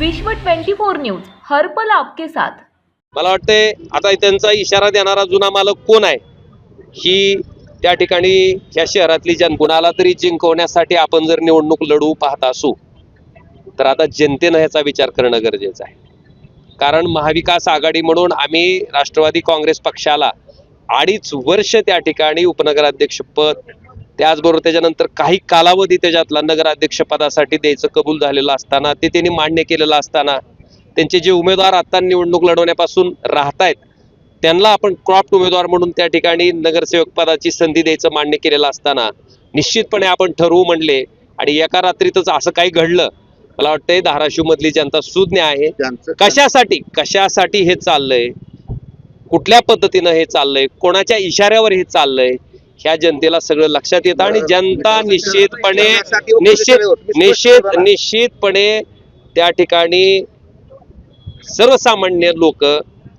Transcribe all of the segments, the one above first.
विश्व 24 न्यूज हरपल आपके साथ. मला वाटतंय आता त्यांचा इशारा देणारा जुना मालक कोण आहे? ही त्या ठिकाणी या शहरातली जन कुणाला तरी जिंकवण्यासाठी आपण जर निवडणूक लढवू पाहत असू तर आता जनतेनं ह्याचा विचार करणं गरजेचं आहे. कारण महाविकास आघाडी म्हणून आम्ही राष्ट्रवादी काँग्रेस पक्षाला अडीच वर्ष त्या ठिकाणी उपनगराध्यक्षपद त्याचबरोबर त्याच्यानंतर काही कालावधी त्याच्यातला नगराध्यक्षपदासाठी द्यायचं कबूल झालेलं असताना ते त्यांनी मान्य केलेलं असताना त्यांचे जे उमेदवार आता निवडणूक लढवण्यापासून राहतायत त्यांना आपण क्रॉप्ट उमेदवार म्हणून त्या ठिकाणी नगरसेवक पदाची संधी द्यायचं मान्य केलेलं असताना निश्चितपणे आपण ठरवू म्हणले आणि एका रात्रीतच असं काही घडलं मला वाटतंय धाराशिव मधली जनता सुज्ञ आहे. कशासाठी? कशासाठी हे चाललंय? कुठल्या पद्धतीनं हे चाललंय? कोणाच्या इशाऱ्यावर हे चाललंय? ह्या जनतेला सगळं लक्षात येतं आणि जनता निश्चितपणे निश्चित निश्चित निश्चितपणे त्या ठिकाणी सर्वसामान्य लोक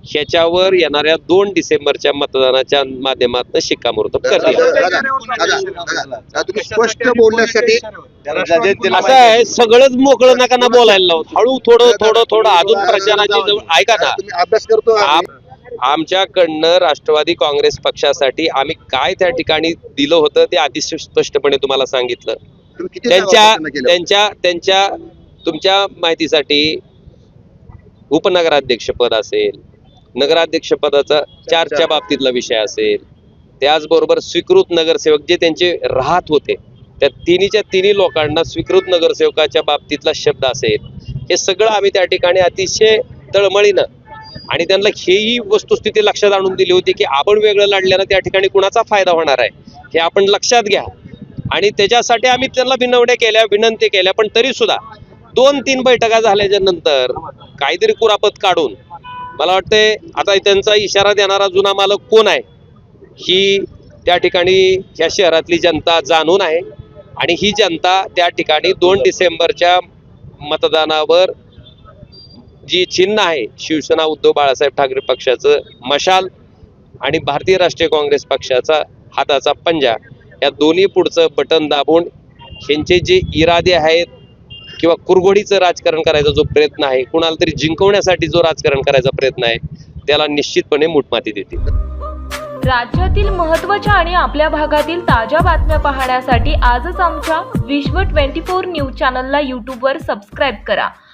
ह्याच्यावर येणाऱ्या दोन डिसेंबरच्या मतदानाच्या माध्यमातून शिक्कामोर्तब करतील. स्पष्ट बोलण्यासाठी असं आहे सगळंच मोकळं नका ना बोलायला लावत हळू थोडं थोडं थोडं अजून प्रचाराची जवळ ऐका ना. तुम्ही अभ्यास करतो आमच्याकडनं राष्ट्रवादी काँग्रेस पक्षासाठी आम्ही काय त्या ठिकाणी दिलं होतं ते अतिशय स्पष्टपणे तुम्हाला सांगितलं. त्यांच्या? त्यांच्या त्यांच्या तुमच्या माहितीसाठी उपनगराध्यक्षपद असेल नगराध्यक्षपदाचा चारच्या बाबतीतला विषय असेल त्याचबरोबर स्वीकृत नगरसेवक जे त्यांचे राहत होते त्या तिन्हीच्या तिन्ही लोकांना स्वीकृत नगरसेवकाच्या बाबतीतला शब्द असेल. हे सगळं आम्ही त्या ठिकाणी अतिशय तळमळीनं आणि त्यांना हेही वस्तुस्थिती लक्षात आणून दिली होती की आपण वेगळं लढल्यानं त्या ठिकाणी कुणाचा फायदा होणार आहे हे आपण लक्षात घ्या. आणि त्याच्यासाठी आम्ही त्यांना विनवण्या केल्या विनंती केल्या पण तरी सुद्धा दोन तीन बैठका झाल्याच्यानंतर काहीतरी कुरापत काढून मला वाटतंय आता त्यांचा इशारा देणारा जुना मालक कोण आहे ही त्या ठिकाणी ह्या शहरातली जनता जाणून आहे. आणि ही जनता त्या ठिकाणी दोन डिसेंबरच्या मतदानावर जी चिन्ह आहे शिवसेना उद्धव बाळासाहेब ठाकरे पक्षाचं मशाल आणि भारतीय राष्ट्रीय काँग्रेस पक्षाचा हाताचा पंजा या दोन्ही पुढचं बटन दाबून ह्यांचे जे इरादे आहेत किंवा कुरघोडीचं राजकारण करायचा जो प्रयत्न आहे कुणाला तरी जिंकवण्यासाठी जो राजकारण करायचा प्रयत्न आहे त्याला निश्चितपणे मुठमाती देतील. राज्यातील महत्त्वाच्या आणि आपल्या भागातील ताज्या बातम्या पाहण्यासाठी आजच आमच्या विश्व 24 न्यूज चॅनलला यूट्यूबवर सबस्क्राईब करा.